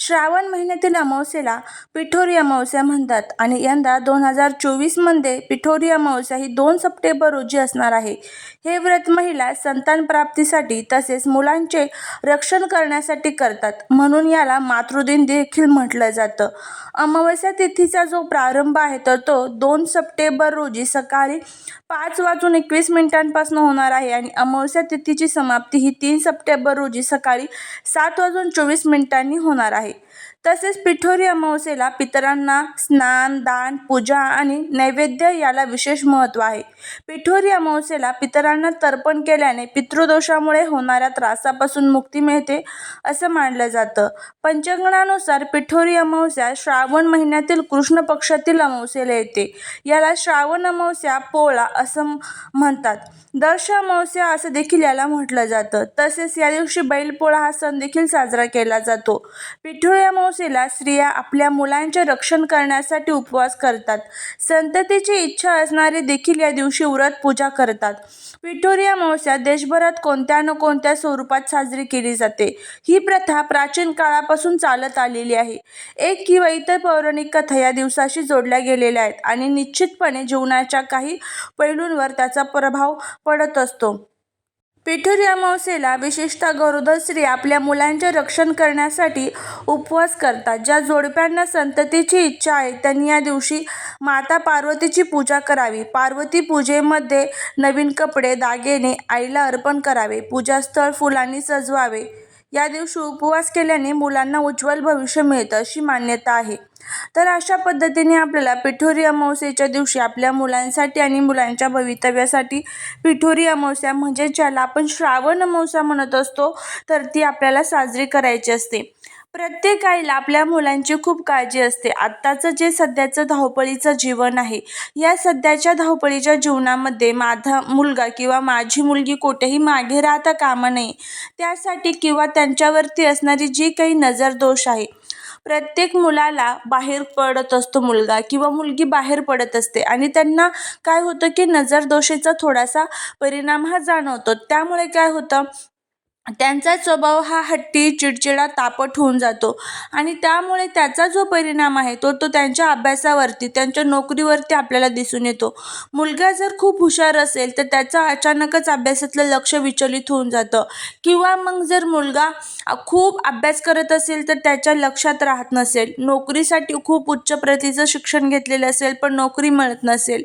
श्रावण महिन्यातील अमावस्येला पिठोरी अमावस्या म्हणतात आणि यंदा दोन हजार चोवीसमध्ये पिठोरी अमावस्या ही दोन सप्टेंबर रोजी असणार आहे. हे व्रत महिला संतान प्राप्तीसाठी तसेच मुलांचे रक्षण करण्यासाठी करतात. म्हणून याला मातृदिन देखील म्हटलं जातं. अमावस्या तिथीचा जो प्रारंभ आहे तर तो दोन सप्टेंबर रोजी सकाळी पाच वाजून एकवीस मिनिटांपासून होणार आहे आणि अमावस्या तिथीची समाप्ती ही तीन सप्टेंबर रोजी सकाळी सात वाजून चोवीस मिनिटांनी होणार आहे. तसेच पिठोरी अमावस्येला पितरांना स्नान दान पूजा आणि नैवेद्य याला विशेष महत्त्व आहे. पिठोरी अमावस्येला पितरांना तर्पण केल्याने पितृदोषामुळे होणाऱ्या त्रासापासून मुक्ती मिळते असं मानलं जातं. पंचांगणानुसार पिठोरी अमावस्या श्रावण महिन्यातील कृष्ण पक्षातील अमावस्येला येते. याला श्रावण अमावस्या पोळा असं म्हणतात. दर्श अमावस्या असं देखील याला म्हटलं जातं. तसेच या दिवशी बैलपोळा हा सण देखील साजरा केला जातो. पिठोरी अमावस्येला स्त्रिया आपल्या मुलांचे रक्षण करण्यासाठी उपवास करतात. संततीची इच्छा असणारे देखील या दिवशी व्रत पूजा करतात. पिठोरी अमावस्या देशभरात कोणत्या न कोणत्या स्वरूपात साजरी केली जाते? ही प्रथा प्राचीन काळापासून चालत आलेली आहे. एक किंवा इतर पौराणिक कथा या दिवसाशी जोडल्या गेलेल्या आहेत आणि निश्चितपणे जीवनाच्या काही पैलूंवर त्याचा प्रभाव पडत असतो. पिठोरी अमावस्येला विशेषतः गरोदर स्त्री आपल्या मुलांचे रक्षण करण्यासाठी उपवास करतात. ज्या जोडप्यांना संततीची इच्छा आहे त्यांनी या दिवशी माता पार्वतीची पूजा करावी. पार्वती पूजेमध्ये नवीन कपडे दागिने आईला अर्पण करावे. पूजास्थळ फुलांनी सजवावे. या दिवशी उपवास केल्याने मुलांना उज्ज्वल भविष्य मिळतं अशी मान्यता आहे. तर अशा पद्धतीने आपल्याला पिठोरी अमावस्येच्या दिवशी आपल्या मुलांसाठी आणि मुलांच्या भवितव्यासाठी पिठोरी अमावस्या म्हणजे ज्याला आपण श्रावण अमावस्या म्हणत असतो तर ती आपल्याला साजरी करायची असते. प्रत्येक आईला आपल्या मुलांची खूप काळजी असते. आत्ताचं जे सध्याचं धावपळीचं जीवन आहे या सध्याच्या धावपळीच्या जीवनामध्ये माझा मुलगा किंवा माझी मुलगी कुठेही मागे राहता कामा नये. त्यासाठी किंवा त्यांच्यावरती असणारी जी काही नजर दोष आहे प्रत्येक मुलाला बाहेर पडत असतो मुलगा किंवा मुलगी बाहेर पडत असते. आणि त्यांना काय होतं की नजरदोषीचा थोडासा परिणाम हा जाणवतो. त्यामुळे काय होतं त्यांचा स्वभाव हा हट्टी चिडचिडा तापट होऊन जातो. आणि त्यामुळे त्याचा जो परिणाम आहे तो तो त्यांच्या अभ्यासावरती त्यांच्या नोकरीवरती आपल्याला दिसून येतो. मुलगा जर खूप हुशार असेल तर त्याचं अचानकच अभ्यासातलं लक्ष विचलित होऊन जातं. किंवा मग जर मुलगा खूप अभ्यास करत असेल तर त्याच्या लक्षात राहत नसेल. नोकरीसाठी खूप उच्च प्रतीचं शिक्षण घेतलेलं असेल पण नोकरी मिळत नसेल.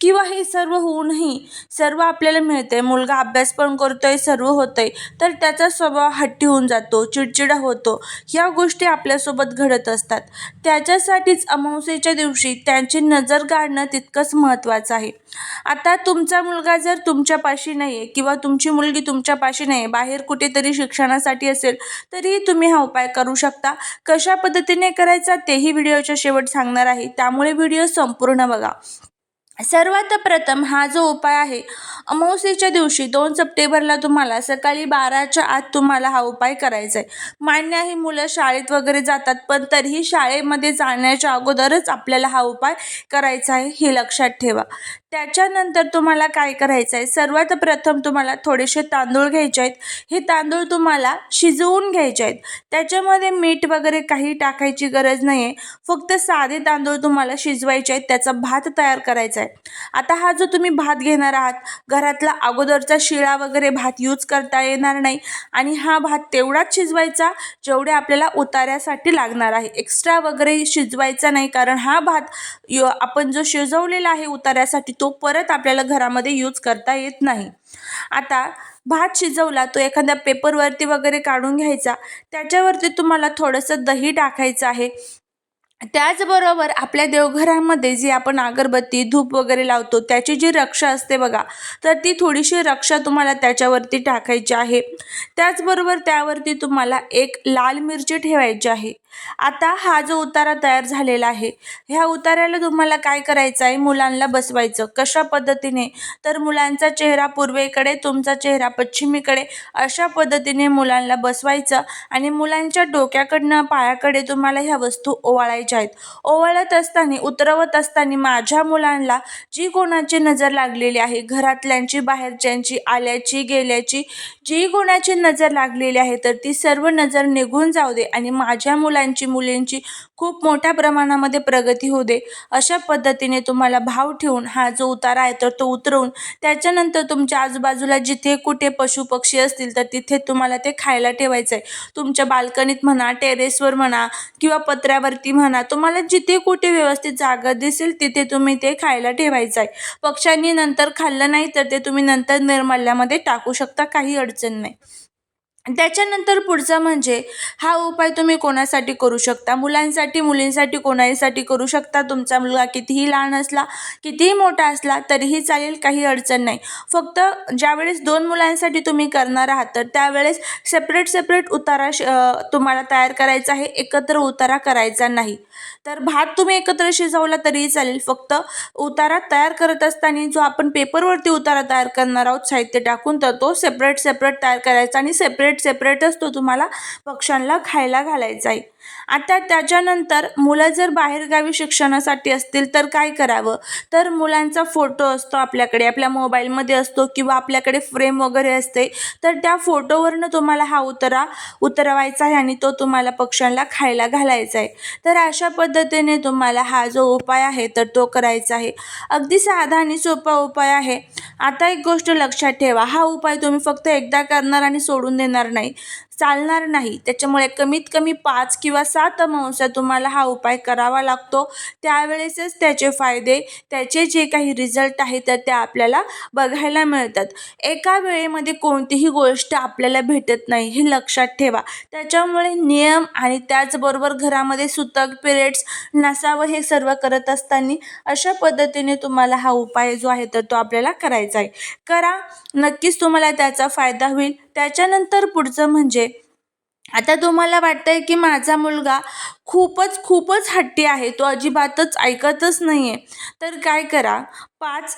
किंवा हे सर्व होऊनही सर्व आपल्याला मिळते मुलगा अभ्यास पण करतोय सर्व होतंय. तर त्याचा स्वभाव हट्टी होऊन जातो चिडचिडा होतो. ह्या गोष्टी आपल्यासोबत घडत असतात. त्याच्यासाठीच अमावस्येच्या दिवशी त्यांची नजर काढणं तितकंच महत्त्वाचं आहे. आता तुमचा मुलगा जर तुमच्यापाशी नाही आहे किंवा तुमची मुलगी तुमच्यापाशी नाही आहे बाहेर कुठेतरी शिक्षणासाठी असेल तरीही तुम्ही हा उपाय करू शकता. कशा पद्धतीने करायचा तेही व्हिडिओच्या शेवट सांगणार आहे. त्यामुळे व्हिडिओ संपूर्ण बघा. सर्वात प्रथम हा जो उपाय आहे अमावस्येच्या दिवशी दोन सप्टेंबरला तुम्हाला सकाळी बाराच्या आत तुम्हाला हा उपाय करायचा आहे मान्य आहे मुलं शाळेत वगैरे जातात पण तरीही शाळेमध्ये जाण्याच्या अगोदरच आपल्याला हा उपाय करायचा आहे हे लक्षात ठेवा. त्याच्यानंतर तुम्हाला काय करायचं आहे सर्वात प्रथम तुम्हाला थोडेसे तांदूळ घ्यायचे आहेत हे तांदूळ तुम्हाला शिजवून घ्यायचे आहेत त्याच्यामध्ये मीठ वगैरे काही टाकायची गरज नाही आहे फक्त साधे तांदूळ तुम्हाला शिजवायचे आहेत त्याचा भात तयार करायचा आहे आता हा जो तुम्ही भात घेणार आहात घरातला अगोदरचा शिळा वगैरे भात यूज करता येणार नाही आणि हा भात तेवढाच शिजवायचा जेवढे आपल्याला उतार्यासाठी लागणार आहे. एक्स्ट्रा वगैरे शिजवायचा नाही कारण हा भात यो आपण जो शिजवलेला आहे उतार्यासाठी तो परत आपल्याला घरामध्ये यूज करता येत नाही. आता भात शिजवला तो एखाद्या पेपरवरती वगैरे काढून घ्यायचा त्याच्यावरती तुम्हाला थोडंसं दही टाकायचं आहे. त्याचबरोबर आपल्या देवघरामध्ये जी आपण अगरबत्ती धूप वगैरे लावतो त्याची जी रक्षा असते बघा तर ती थोडीशी रक्षा तुम्हाला त्याच्यावरती टाकायची आहे. त्याचबरोबर त्यावरती तुम्हाला एक लाल मिरची ठेवायची आहे. आता हा जो उतारा तयार झालेला आहे ह्या उतार्याला तुम्हाला काय करायचं आहे? मुलांना बसवायचं. कशा पद्धतीने? तर मुलांचा चेहरा पूर्वेकडे तुमचा चेहरा पश्चिमेकडे अशा पद्धतीने मुलांना बसवायचं आणि मुलांच्या डोक्याकडनं पायाकडे तुम्हाला ह्या वस्तू ओवाळायच्या आहेत. ओवाळत असताना उतरवत असताना माझ्या मुलांना जी कोणाची नजर लागलेली आहे घरातल्यांची बाहेरच्यांची आल्याची गेल्याची जी कोणाची नजर लागलेली आहे तर ती सर्व नजर निघून जाऊ दे आणि माझ्या मुलांची मुलींची खूप मोठ्या प्रमाणामध्ये प्रगती होऊ दे. अशा पद्धतीने तुम्हाला भाव ठेवून हा जो उतारा आहे तर तो उतरवून त्याच्यानंतर तुमच्या आजूबाजूला जिथे कुठे पशुपक्षी असतील तर तिथे तुम्हाला ते खायला ठेवायचं आहे. तुमच्या बाल्कनीत म्हणा टेरेसवर म्हणा किंवा पत्र्यावरती म्हणा तुम्हाला जिथे कुठे व्यवस्थित जागा दिसेल तिथे तुम्ही ते खायला ठेवायचं आहे. पक्ष्यांनी नंतर खाल्लं नाही तर ते तुम्ही नंतर निर्मल्यामध्ये टाकू शकता काही अडचण नाही. त्याच्यानंतर पुढचा म्हणजे हा उपाय तुम्ही कोणासाठी करू शकता? मुलांसाठी मुलींसाठी कोणासाठी करू शकता? तुमचा मुलगा कितीही लहान असला कितीही मोठा असला तरीही चालेल काही अडचण नाही. फक्त ज्यावेळेस दोन मुलांसाठी तुम्ही करणार आहात तर त्यावेळेस सेपरेट सेपरेट उतारा श तुम्हाला तयार करायचा आहे. एकत्र उतारा करायचा नाही. तर भात तुम्ही एकत्र शिजवला तरीही चालेल. फक्त उतारा तयार करत असताना जो आपण पेपरवरती उतारा तयार करणार आहोत साहित्य टाकून तर तो सेपरेट सेपरेट तयार करायचा आणि सेपरेट सेपरेटच तो तुम्हाला पक्ष्यांना खायला घालायचा आहे. आता त्याच्यानंतर मुलं जर बाहेरगावी शिक्षणासाठी असतील तर काय करावं? तर मुलांचा फोटो असतो आपल्याकडे आपल्या मोबाईलमध्ये असतो किंवा आपल्याकडे फ्रेम वगैरे असते तर त्या फोटोवरनं तुम्हाला हा उतरा उतरवायचा आहे आणि तो तुम्हाला पक्ष्यांना खायला घालायचा आहे. तर अशा पद्धतीने तुम्हाला हा जो उपाय आहे तर तो करायचा आहे. अगदी साधा आणि सोपा उपाय आहे. आता एक गोष्ट लक्षात ठेवा हा उपाय तुम्ही फक्त एकदा करणार आणि सोडून देणार नाही. चालणार नाही. त्याच्यामुळे कमीत कमी पाच किंवा सात अमावस्या तुम्हाला हा उपाय करावा लागतो. त्यावेळेसच त्याचे फायदे त्याचे जे काही रिझल्ट आहे तर ते आपल्याला बघायला मिळतात. एका वेळेमध्ये कोणतीही गोष्ट आपल्याला भेटत नाही हे लक्षात ठेवा. त्याच्यामुळे नियम आणि त्याचबरोबर घरामध्ये सुतक पिरियड्स नसावं हे सर्व करत असताना अशा पद्धतीने तुम्हाला हा उपाय जो आहे तर तो आपल्याला करायचा आहे. करा. नक्कीच तुम्हाला त्याचा फायदा होईल. त्याच्यानंतर पुढचं म्हणजे आता तुम्हाला वाटतंय की माझा मुलगा खूपच खूपच हट्टी आहे. तो अजिबातच ऐकतच नाही आहे तर काय करा पाच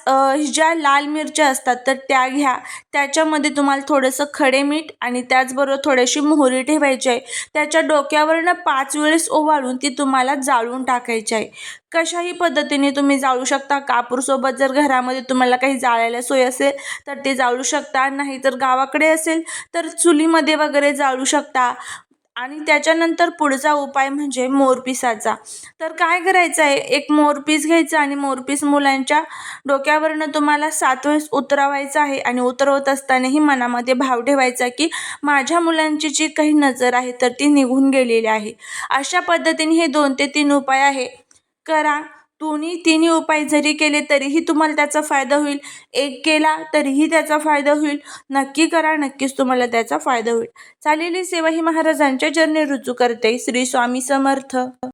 ज्या लाल मिरच्या असतात तर त्या घ्या. त्याच्यामध्ये तुम्हाला थोडंसं खडे मीठ आणि त्याचबरोबर थोडीशी मोहरी ठेवायची आहे. त्याच्या डोक्यावरनं पाच वेळेस ओवाळून ती तुम्हाला जाळून टाकायची आहे. कशाही पद्धतीने तुम्ही जाळू शकता. कापूरसोबत जर घरामध्ये तुम्हाला काही जाळायला सोय असेल तर ते जाळू शकता. नाही तर गावाकडे असेल तर चुलीमध्ये वगैरे जाळू शकता. आणि त्याच्यानंतर पुढचा उपाय म्हणजे मोरपिसाचा. तर काय करायचं आहे? एक मोरपीस घ्यायचं आणि मोरपीस मुलांच्या डोक्यावरनं तुम्हाला सात वेळेस उतरवायचं आहे आणि उतरवत असतानाही मनामध्ये भाव ठेवायचा की माझ्या मुलांची जी काही नजर आहे तर ती निघून गेलेली आहे. अशा पद्धतीने हे दोन ते तीन उपाय आहे. करा. दोन्ही तिन्ही उपाय जरी केले तरीही तुम्हाला त्याचा फायदा होईल. एक केला तरीही त्याचा फायदा होईल. नक्की करा नक्कीच तुम्हाला त्याचा फायदा होईल. चालेली सेवा ही महाराजांच्या चरणी रुजू करते. श्री स्वामी समर्थ.